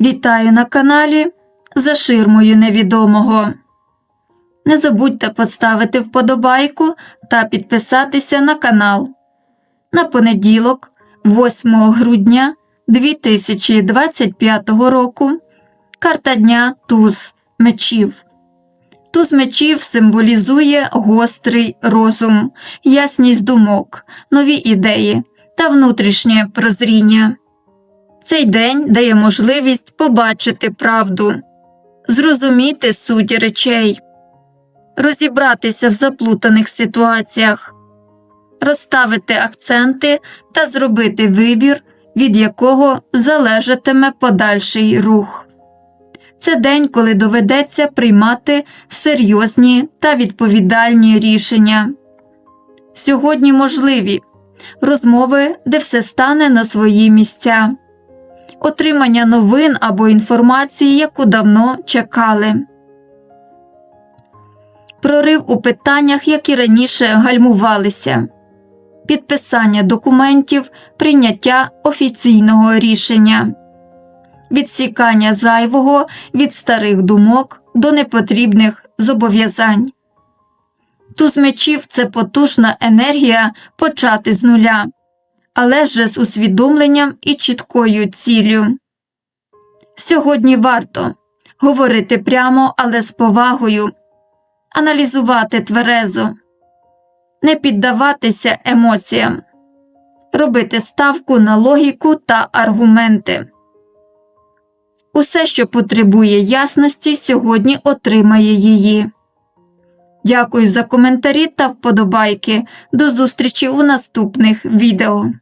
Вітаю на каналі За ширмою невідомого. Не забудьте поставити вподобайку та підписатися на канал. На понеділок, 8 грудня 2025 року, карта дня Туз мечів. Туз мечів символізує гострий розум, ясність думок, нові ідеї та внутрішнє прозріння. Цей день дає можливість побачити правду, зрозуміти суть речей, розібратися в заплутаних ситуаціях, розставити акценти та зробити вибір, від якого залежатиме подальший рух. Це день, коли доведеться приймати серйозні та відповідальні рішення. Сьогодні можливі розмови, де все стане на свої місця, отримання новин або інформації, яку давно чекали. Прорив у питаннях, які раніше гальмувалися, підписання документів, прийняття офіційного рішення, відсікання зайвого від старих думок до непотрібних зобов'язань. Туз мечів це потужна енергія почати з нуля, але вже з усвідомленням і чіткою ціллю. Сьогодні варто говорити прямо, але з повагою, аналізувати тверезо, не піддаватися емоціям, робити ставку на логіку та аргументи. Усе, що потребує ясності, сьогодні отримає її. Дякую за коментарі та вподобайки. До зустрічі у наступних відео.